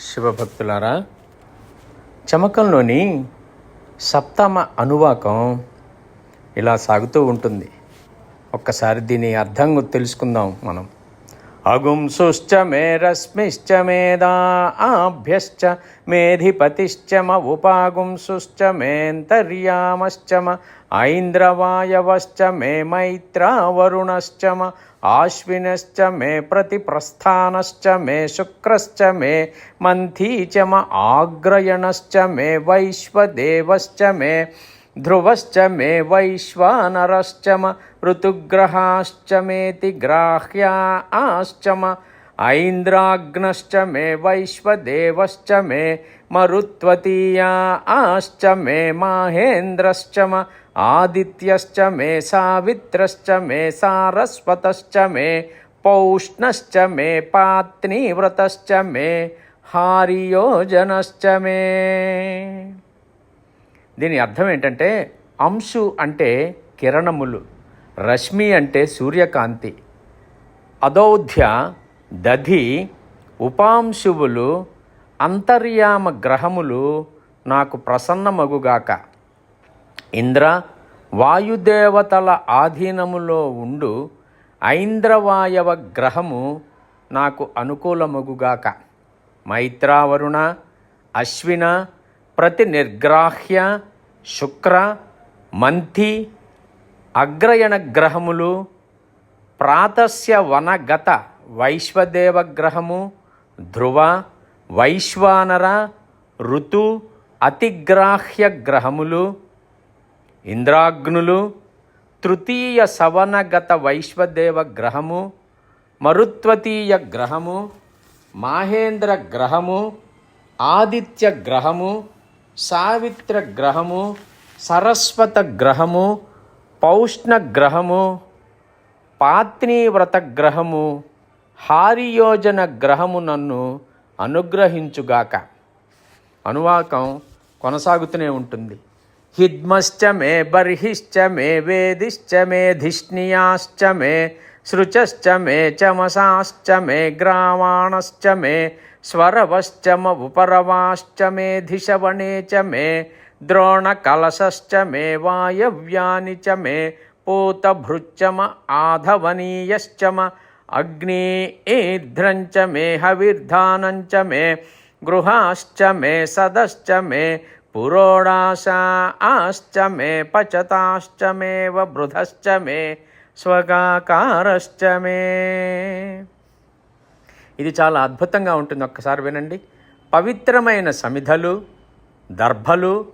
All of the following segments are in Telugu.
శివభక్తులారా చమకంలోని సప్తమ అనువాకం ఇలా సాగుతూ ఉంటుంది. ఒక్కసారి దీని అర్థం తెలుసుకుందాం మనం. అగుంసుశ్చ మే రశ్మిశ్చ మేధా మేధిపతిశ్చ మ ఉపాగుంసుశ్చ మేంతర్యామశ్చ మ ఐంద్రవాయవశ్చ మే మైత్రావరుణశ్చ మ ఆశ్వినశ్చ మే ప్రతిప్రస్థానశ్చ మే శుక్రశ్చ మే మంథీ చ మ ఆగ్రయణశ్చ మే వైశ్వదేవశ్చ మే ధ్రువశ్చ మే వైశ్వానరశ్చమ ఋతుగ్రహాశ్చ మేతి గ్రాహ్యాశ్చ మ ఐంద్రాగ్నశ్చ మే వైశ్వదేవశ్చ మే మరుత్వతీయా ఆశ్చ మే మాహేంద్రశ్చ మ ఆదిత్యశ్చ మే సావిత్రశ్చ మే సారస్వతశ్చ మే పౌష్ణశ్చ మే పాత్నీవ్రతశ్చ మే హారియోజనశ్చ మే దీని అర్థం ఏంటంటే అంశు అంటే కిరణములు రశ్మి అంటే సూర్యకాంతి అదౌధ్య దధి ఉపాంశువులు అంతర్యామ గ్రహములు నాకు ప్రసన్నమగుగాక. ఇంద్ర వాయుదేవతల ఆధీనములో ఉండు ఐంద్రవాయవ గ్రహము నాకు అనుకూలమగుగాక. మైత్రావరుణ అశ్విన ప్రతి నిర్గ్రాహ్య శుక్ర మంథి అగ్రయణ గ్రహములు ప్రాతస్య వనగత వైశ్వదేవ గ్రహము ధ్రువ వైశ్వానర ఋతు అతిగ్రాహ్య గ్రహములు ఇంద్రాగ్నులు తృతీయ సవనగత వైశ్వదేవ గ్రహము మరుత్వతీయ గ్రహము మాహేంద్ర గ్రహము ఆదిత్య గ్రహము సావిత్ర గ్రహము సరస్వత గ్రహము పౌష్ణ గ్రహము పాత్నీవ్రత గ్రహము హారియోజన గ్రహము నన్ను అనుగ్రహించుగాక. అనువాకం కొనసాగుతూనే ఉంటుంది. హిద్మశ్చ మే బర్హిశ్చ మే వేదిశ్చ మే ధిష్ణియాశ్చ మే శృచశ్చ మే చమసాశ్చ మే గ్రామాణశ్చ మే స్వరవశ్చ మ ఉపరవాశ్చ మే ధిషవణే చ మే ద్రోణకలశశ్చ మే వాయవ్యాని చ మే పూతభృచ్చమ ఆధవనీయశ్చమ అగ్నేధ్రంచ మే హవిర్ధానంచ మే గృహాశ్చ మే సదశ్చ మే పురోడాశాశ్చ మే పచతాశ్చ మేవ బృధశ్చ మే స్వగాకారశ్చ మే ఇది చాలా అద్భుతంగా ఉంటుంది. ఒక్కసారి వినండి. పవిత్రమైన సమిధలు దర్భలు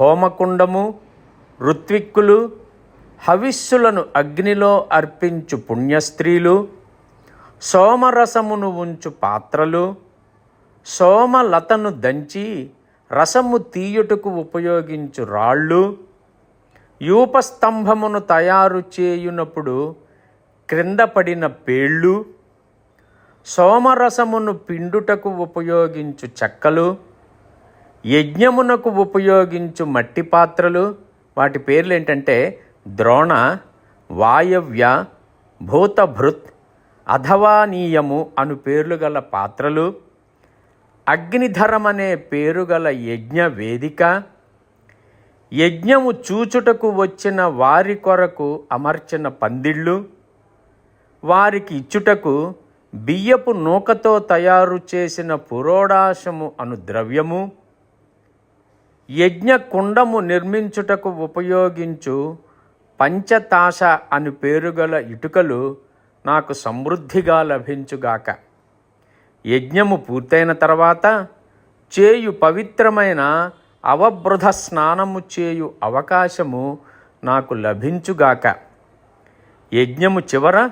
హోమకుండము ఋత్విక్కులు హవిస్సులను అగ్నిలో అర్పించు పుణ్యస్త్రీలు సోమరసమును ఉంచు పాత్రలు సోమలతను దంచి రసము తీయుటకు ఉపయోగించు రాళ్ళు యూపస్తంభమును తయారు చేయునప్పుడు క్రింద పడిన పేళ్ళు సోమరసమును పిండుటకు ఉపయోగించు చెక్కలు యజ్ఞమునకు ఉపయోగించు మట్టి పాత్రలు. వాటి పేర్లు ఏంటంటే ద్రోణ వాయవ్య భూతభృత్ అధవానీయము అను పేర్లు గల పాత్రలు. అగ్నిధరమనే పేరు గల యజ్ఞ వేదిక. యజ్ఞము చూచుటకు వచ్చిన వారి కొరకు అమర్చిన పందిళ్ళు. వారికి ఇచ్చుటకు బియ్యపు నూకతో తయారు చేసిన పురోడాశము అను ద్రవ్యము యజ్ఞ కుండము నిర్మించుటకు ఉపయోగించు పంచతాశ అని పేరుగల ఇటుకలు నాకు సమృద్ధిగా లభించుగాక. యజ్ఞము పూర్తయిన తర్వాత చేయు పవిత్రమైన అవబృధ స్నానము చేయు అవకాశము నాకు లభించుగాక. యజ్ఞము చివర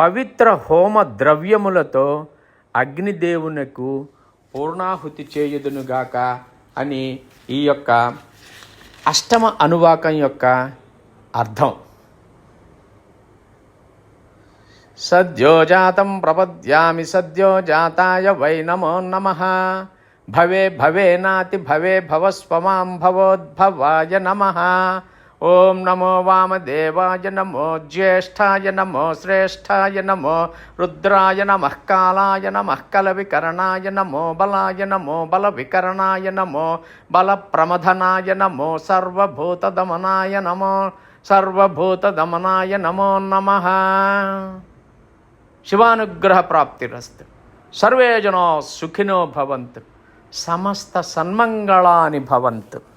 పవిత్ర హోమ ద్రవ్యములతో అగ్నిదేవునకు పూర్ణాహుతి చేయుదునుగాక అని ఈ యొక్క అష్టమ అనువాకం యొక్క అర్థం. సద్యోజాతం ప్రపద్యామి సద్యోజాతాయ వై నమో నమ. భవే భవే నాతి భవే భవస్వమాం భవోద్భవాయ నమ. ఓం నమో వామదేవాయ నమో జ్యేష్ఠాయ నమో శ్రేష్ఠాయ నమో రుద్రాయ నమః కాళాయ నమః కలవికరణాయ నమో బలాయ నమో బల వికరణాయ నమో బల ప్రమథనాయ నమో సర్వభూతదమనాయ నమో సర్వభూతదమనాయ నమో నమ. శివానుగ్రహ ప్రాప్తిరస్తు. సర్వే జనో సుఖినో భవంతు. సమస్త సన్మంగళాని భవంతు.